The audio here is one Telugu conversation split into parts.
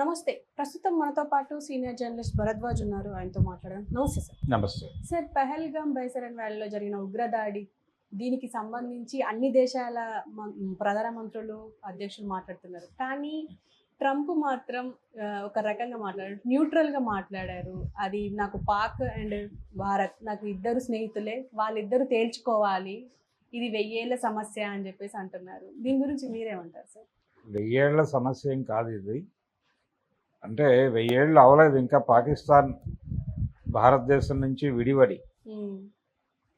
నమస్తే. ప్రస్తుతం మనతో పాటు సీనియర్ జర్నలిస్ట్ భరద్వాజ్ ఉన్నారు. ఆయనతో మాట్లాడడం నమస్తే సార్. నమస్తే. సార్ పెహల్గాం బైసరన్ వ్యాలీలో జరిగిన ఉగ్రదాడి దీనికి సంబంధించి అన్ని దేశాల ప్రధానమంత్రులు అధ్యక్షులు మాట్లాడుతున్నారు. కానీ ట్రంప్ మాత్రం ఒక రకంగా మాట్లాడారు. న్యూట్రల్గా మాట్లాడారు. అది నాకు పాక్ అండ్ భారత్ నాకు ఇద్దరు స్నేహితులే వాళ్ళిద్దరు తేల్చుకోవాలి. ఇది వెయ్యేళ్ళ సమస్య అని చెప్పేసి అంటున్నారు. దీని గురించి మీరేమంటారు సార్? వెయ్యేళ్ళ సమస్య ఏం కాదు ఇది. అంటే వెయ్యేళ్ళు అవలేదు ఇంకా పాకిస్తాన్ భారతదేశం నుంచి విడివడి.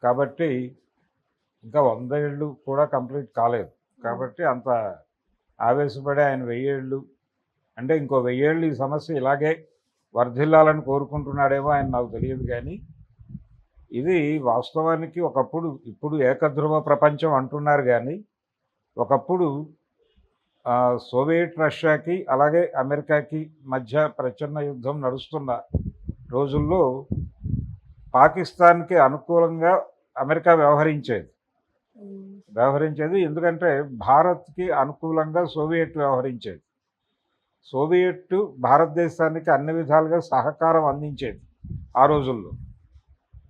కాబట్టి ఇంకా వంద ఏళ్ళు కూడా కంప్లీట్ కాలేదు. కాబట్టి అంత ఆవేశపడి ఆయన వెయ్యేళ్ళు అంటే ఇంకో వెయ్యేళ్ళు ఈ సమస్య ఇలాగే వర్ధిల్లాలని కోరుకుంటున్నాడేమో ఆయన నాకు తెలియదు కానీ ఇది వాస్తవానికి ఒకప్పుడు ఇప్పుడు ఏకధ్రువ ప్రపంచం అంటున్నారు కానీ ఒకప్పుడు సోవియట్ రష్యాకి అలాగే అమెరికాకి మధ్య ప్రచన్న యుద్ధం నడుస్తున్న రోజుల్లో పాకిస్తాన్కి అనుకూలంగా అమెరికా వ్యవహరించేది. వ్యవహరించేది ఎందుకంటే భారత్కి అనుకూలంగా సోవియట్ వ్యవహరించేది. సోవియట్ భారతదేశానికి అన్ని విధాలుగా సహకారం అందించేది ఆ రోజుల్లో.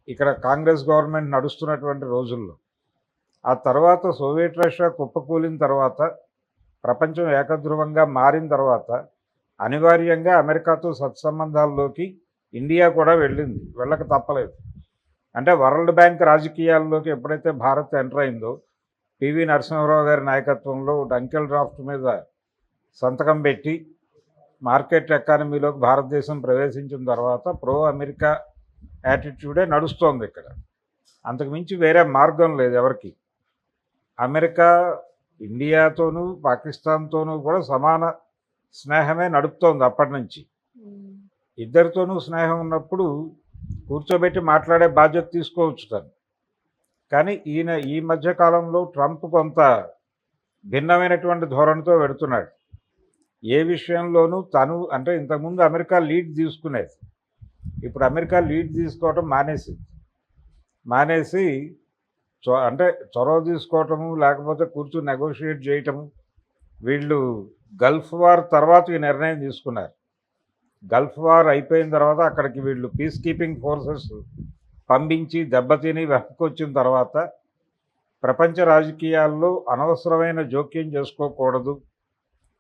ఇక్కడ కాంగ్రెస్ గవర్నమెంట్ నడుస్తున్నటువంటి రోజుల్లో. ఆ తర్వాత సోవియట్ రష్యా కుప్పకూలిన తర్వాత ప్రపంచం ఏకధ్రువంగా మారిన తర్వాత అనివార్యంగా అమెరికాతో సత్సంబంధాల్లోకి ఇండియా కూడా వెళ్ళింది. వెళ్ళక తప్పలేదు. అంటే వరల్డ్ బ్యాంక్ రాజకీయాల్లోకి ఎప్పుడైతే భారత్ ఎంటర్ అయిందో పివి నరసింహారావు గారి నాయకత్వంలో డంకెల్ డ్రాఫ్ట్ మీద సంతకం పెట్టి మార్కెట్ ఎకానమీలోకి భారతదేశం ప్రవేశించిన తర్వాత ప్రో అమెరికా యాటిట్యూడే నడుస్తోంది ఇక్కడ. అంతకుమించి వేరే మార్గం లేదు ఎవరికి. అమెరికా ఇండియాతోనూ పాకిస్తాన్తోనూ కూడా సమాన స్నేహమే నడుపుతోంది అప్పటి నుంచి. ఇద్దరితోనూ స్నేహం ఉన్నప్పుడు కూర్చోబెట్టి మాట్లాడే బాధ్యత తీసుకోవచ్చు తను. కానీ ఈయన ఈ మధ్య కాలంలో ట్రంప్ కొంత భిన్నమైనటువంటి ధోరణితో వెడుతున్నాడు. ఏ విషయంలోనూ తను అంటే ఇంతకుముందు అమెరికా లీడ్ తీసుకునేది. ఇప్పుడు అమెరికా లీడ్ తీసుకోవటం మానేసింది. మానేసి చొ అంటే చొరవ తీసుకోవటము లేకపోతే కూర్చుని నెగోషియేట్ చేయటము వీళ్ళు గల్ఫ్ వార్ తర్వాత ఈ నిర్ణయం తీసుకున్నారు. గల్ఫ్ వార్ అయిపోయిన తర్వాత అక్కడికి వీళ్ళు పీస్ కీపింగ్ ఫోర్సెస్ పంపించి దెబ్బతిని వెనక్కొచ్చిన తర్వాత ప్రపంచ రాజకీయాల్లో అనవసరమైన జోక్యం చేసుకోకూడదు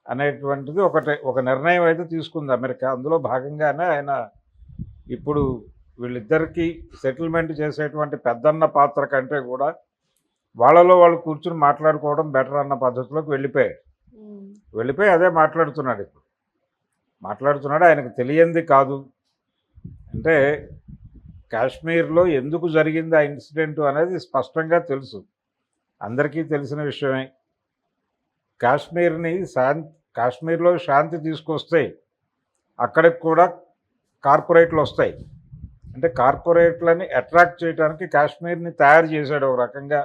అనేటువంటిది ఒకటి ఒక నిర్ణయం అయితే తీసుకుంది అమెరికా. అందులో భాగంగానే ఆయన ఇప్పుడు వీళ్ళిద్దరికీ సెటిల్మెంట్ చేసేటువంటి పెద్దన్న పాత్ర కంటే కూడా వాళ్ళలో వాళ్ళు కూర్చుని మాట్లాడుకోవడం బెటర్ అన్న పద్ధతిలోకి వెళ్ళిపోయాడు. వెళ్ళిపోయి అదే మాట్లాడుతున్నాడు ఇప్పుడు. మాట్లాడుతున్నాడు ఆయనకు తెలియంది కాదు. అంటే కాశ్మీర్లో ఎందుకు జరిగింది ఆ ఇన్సిడెంట్ అనేది స్పష్టంగా తెలుసు. అందరికీ తెలిసిన విషయమే. కాశ్మీర్ని శాంతి కాశ్మీర్లో శాంతి తీసుకొస్తే అక్కడికి కూడా కార్పొరేట్లు వస్తాయి. అంటే కార్పొరేట్లని అట్రాక్ట్ చేయడానికి కాశ్మీర్ని తయారు చేశాడు ఒక రకంగా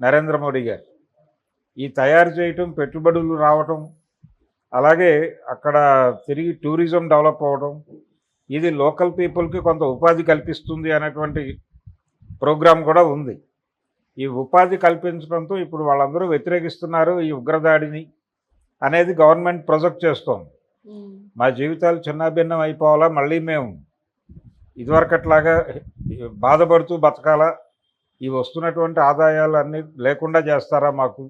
నరేంద్ర మోడీ గారు. ఈ తయారు చేయటం పెట్టుబడులు రావటం అలాగే అక్కడ తిరిగి టూరిజం డెవలప్ అవ్వడం ఇది లోకల్ పీపుల్కి కొంత ఉపాధి కల్పిస్తుంది అనేటువంటి ప్రోగ్రాం కూడా ఉంది. ఈ ఉపాధి కల్పించడంతో ఇప్పుడు వాళ్ళందరూ వ్యతిరేకిస్తున్నారు ఈ ఉగ్రదాడిని అనేది గవర్నమెంట్ ప్రొజెక్ట్ చేస్తోంది. మా జీవితాలు చిన్నాభిన్నం అయిపోవాలా మళ్ళీ మేము ఇదివరకట్లాగా బాధపడుతూ బతకాలా ఈ వస్తున్నటువంటి ఆదాయాలు అన్నీ లేకుండా చేస్తారా మాకు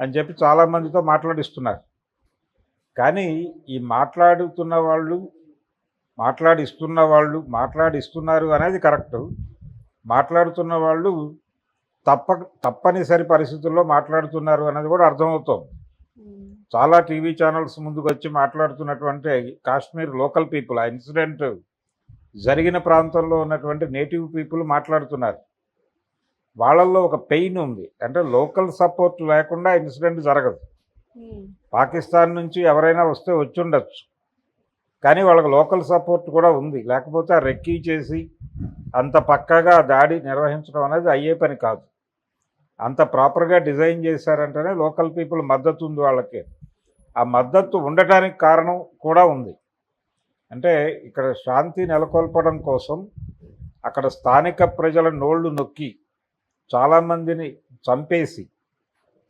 అని చెప్పి చాలామందితో మాట్లాడిస్తున్నారు. కానీ ఈ మాట్లాడుతున్న వాళ్ళు మాట్లాడిస్తున్న వాళ్ళు మాట్లాడిస్తున్నారు అనేది కరెక్ట్. మాట్లాడుతున్న వాళ్ళు తప్ప తప్పనిసరి పరిస్థితుల్లో మాట్లాడుతున్నారు అనేది కూడా అర్థమవుతోంది. చాలా టీవీ ఛానల్స్ ముందుకు వచ్చి మాట్లాడుతున్నటువంటి కాశ్మీర్ లోకల్ పీపుల్ ఆ ఇన్సిడెంట్ జరిగిన ప్రాంతంలో ఉన్నటువంటి నేటివ్ పీపుల్ మాట్లాడుతున్నారు. వాళ్ళల్లో ఒక పెయిన్ ఉంది. అంటే లోకల్ సపోర్ట్ లేకుండా ఇన్సిడెంట్ జరగదు. పాకిస్తాన్ నుంచి ఎవరైనా వస్తే వచ్చి ఉండొచ్చు కానీ వాళ్ళకి లోకల్ సపోర్ట్ కూడా ఉంది. లేకపోతే ఆ రెక్కీ చేసి అంత పక్కాగా దాడి నిర్వహించడం అనేది అయ్యే పని కాదు. అంత ప్రాపర్గా డిజైన్ చేశారంటేనే లోకల్ పీపుల్ మద్దతు ఉంది వాళ్ళకి. ఆ మద్దతు ఉండటానికి కారణం కూడా ఉంది. అంటే ఇక్కడ శాంతి నెలకొల్పడం కోసం అక్కడ స్థానిక ప్రజల నోళ్ళు నొక్కి చాలామందిని చంపేసి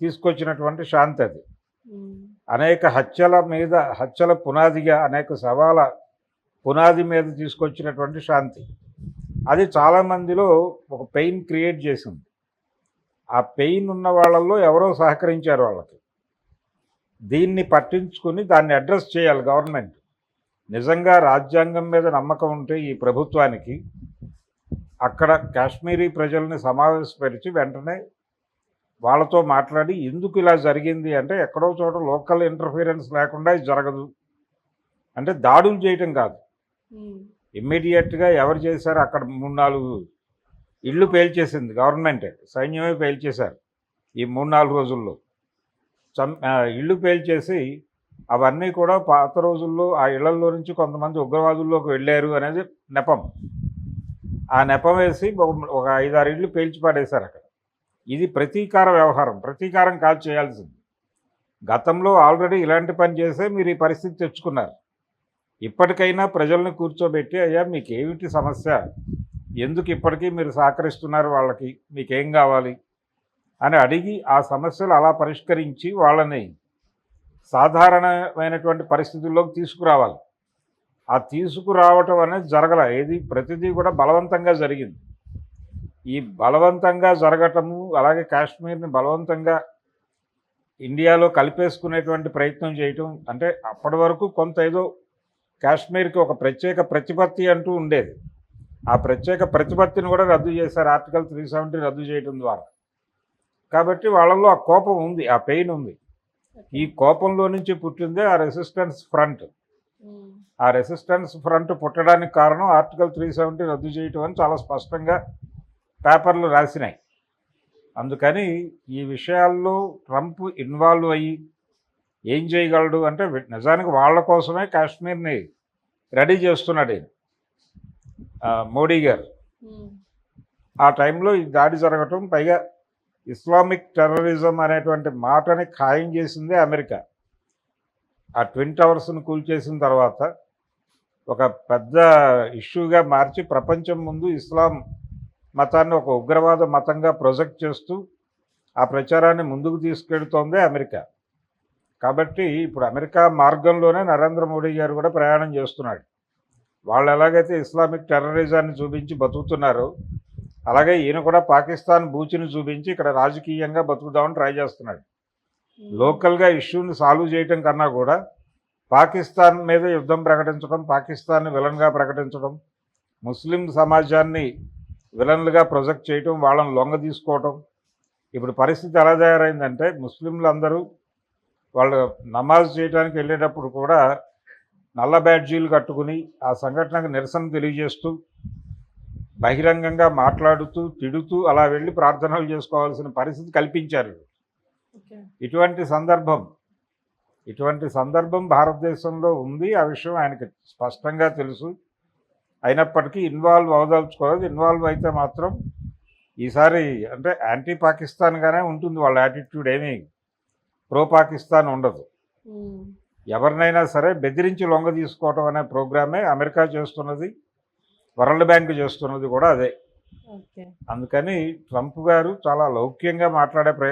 తీసుకొచ్చినటువంటి శాంతి అది. అనేక హత్యల మీద హత్యల పునాదిగా అనేక సవాల పునాది మీద తీసుకొచ్చినటువంటి శాంతి. అది చాలామందిలో ఒక పెయిన్ క్రియేట్ చేసింది. ఆ పెయిన్ ఉన్న వాళ్ళల్లో ఎవరో సహకరించారు వాళ్ళకి. దీన్ని పట్టించుకుని దాన్ని అడ్రస్ చేయాలి గవర్నమెంట్. నిజంగా రాజ్యాంగం మీద నమ్మకం ఉంటే ఈ ప్రభుత్వానికి అక్కడ కాశ్మీరీ ప్రజల్ని సమావేశపరిచి వెంటనే వాళ్ళతో మాట్లాడి ఎందుకు ఇలా జరిగింది అంటే ఎక్కడో చోట లోకల్ ఇంటర్ఫీరెన్స్ లేకుండా ఇది జరగదు. అంటే దాడులు చేయటం కాదు. ఇమ్మీడియట్గా ఎవరు చేశారు? అక్కడ మూడు నాలుగు ఇళ్ళు పేల్చేసింది గవర్నమెంటే సైన్యమే పేల్చేశారు ఈ మూడు నాలుగు రోజుల్లో. చం ఇళ్ళు పేల్చేసి అవన్నీ కూడా పాత రోజుల్లో ఆ ఇళ్ళలో నుంచి కొంతమంది ఉగ్రవాదుల్లోకి వెళ్ళారు అనేది నెపం. ఆ నెపం వేసి ఒక- ఒక ఐదారు ఇళ్ళు పేల్చి పాడేశారు అక్కడ. ఇది ప్రతీకార వ్యవహారం. ప్రతీకారం కాదు చేయాల్సింది. గతంలో ఆల్రెడీ ఇలాంటి పని చేసే మీరు ఈ పరిస్థితి తెచ్చుకున్నారు. ఇప్పటికైనా ప్రజల్ని కూర్చోబెట్టి అయ్యా మీకు ఏమిటి సమస్య? ఎందుకు ఇప్పటికీ మీరు సహకరిస్తున్నారు వాళ్ళకి? మీకేం కావాలి? అని అడిగి ఆ సమస్యలు అలా పరిష్కరించి వాళ్ళని సాధారణమైనటువంటి పరిస్థితుల్లోకి తీసుకురావాలి. ఆ తీసుకురావటం అనేది జరగల ఏది ప్రతిదీ కూడా బలవంతంగా జరిగింది. ఈ బలవంతంగా జరగటము అలాగే కాశ్మీర్ని బలవంతంగా ఇండియాలో కలిపేసుకునేటువంటి ప్రయత్నం చేయటం అంటే అప్పటి వరకు కొంత ఏదో కాశ్మీర్కి ఒక ప్రత్యేక ప్రతిపత్తి అంటూ ఉండేది. ఆ ప్రత్యేక ప్రతిపత్తిని కూడా రద్దు చేశారు. ఆర్టికల్ త్రీ సెవెంటీ రద్దు చేయడం ద్వారా. కాబట్టి వాళ్ళల్లో ఆ కోపం ఉంది ఆ పెయిన్ ఉంది. ఈ కోపంలో నుంచి పుట్టిందే ఆ రెసిస్టెన్స్ ఫ్రంట్ ఉమ్, ఆ రెసిస్టెన్స్ ఫ్రంట్ పుట్టడానికి కారణం ఆర్టికల్ త్రీ సెవెంటీ రద్దు చేయటం అని చాలా స్పష్టంగా పేపర్లు రాసినాయి. అందుకని ఈ విషయాల్లో ట్రంప్ ఇన్వాల్వ్ అయ్యి ఏం చేయగలడు అంటే నిజానికి వాళ్ళ కోసమే కాశ్మీర్ని రెడీ చేస్తున్నాడు మోడీ గారు. ఉమ్, ఆ టైంలో ఈ దాడి జరగటం పైగా ఇస్లామిక్ టెర్రరిజం అనేటువంటి మాటని ఖాయం చేసిందే అమెరికా. ఆ ట్విన్ టవర్స్ను కూల్చేసిన తర్వాత ఒక పెద్ద ఇష్యూగా మార్చి ప్రపంచం ముందు ఇస్లాం మతాన్ని ఒక ఉగ్రవాద మతంగా ప్రొజెక్ట్ చేస్తూ ఆ ప్రచారాన్ని ముందుకు తీసుకెడుతోందే అమెరికా. కాబట్టి ఇప్పుడు అమెరికా మార్గంలోనే నరేంద్ర మోడీ గారు కూడా ప్రయాణం చేస్తున్నాడు. వాళ్ళు ఎలాగైతే ఇస్లామిక్ టెర్రరిజాన్ని చూపించి బతుకుతున్నారో అలాగే ఈయన కూడా పాకిస్తాన్ బూచిని చూపించి ఇక్కడ రాజకీయంగా బతుకుదామని ట్రై చేస్తున్నాడు. లోకల్గా ఇష్యూని సాల్వ్ చేయటం కన్నా కూడా పాకిస్తాన్ మీద యుద్ధం ప్రకటించడం పాకిస్తాన్ని విలన్గా ప్రకటించడం ముస్లిం సమాజాన్ని విలన్లుగా ప్రొజెక్ట్ చేయటం వాళ్ళని లొంగ తీసుకోవటం ఇప్పుడు పరిస్థితి ఎలా తయారైందంటే ముస్లింలు అందరూ వాళ్ళు నమాజ్ చేయడానికి వెళ్ళేటప్పుడు కూడా నల్ల బ్యాడ్జీలు కట్టుకుని ఆ సంఘటనకు నిరసన తెలియజేస్తూ బహిరంగంగా మాట్లాడుతూ తిడుతూ అలా వెళ్ళి ప్రార్థనలు చేసుకోవాల్సిన పరిస్థితి కల్పించారు. ఇటువంటి సందర్భం ఇటువంటి సందర్భం భారతదేశంలో ఉంది. ఆ విషయం ఆయనకి స్పష్టంగా తెలుసు. అయినప్పటికీ ఇన్వాల్వ్ అవదలుచుకోలేదు. ఇన్వాల్వ్ అయితే మాత్రం ఈసారి అంటే యాంటీ పాకిస్తాన్గానే ఉంటుంది వాళ్ళ యాటిట్యూడ్ ఏమీ. ప్రో పాకిస్తాన్ ఉండదు ఎవరినైనా సరే బెదిరించి లొంగ తీసుకోవటం అనే ప్రోగ్రామే అమెరికా చేస్తున్నది. వరల్డ్ బ్యాంక్ చేస్తున్నది కూడా అదే. అందుకని ట్రంప్ గారు చాలా లౌక్యంగా మాట్లాడే ప్రయత్నం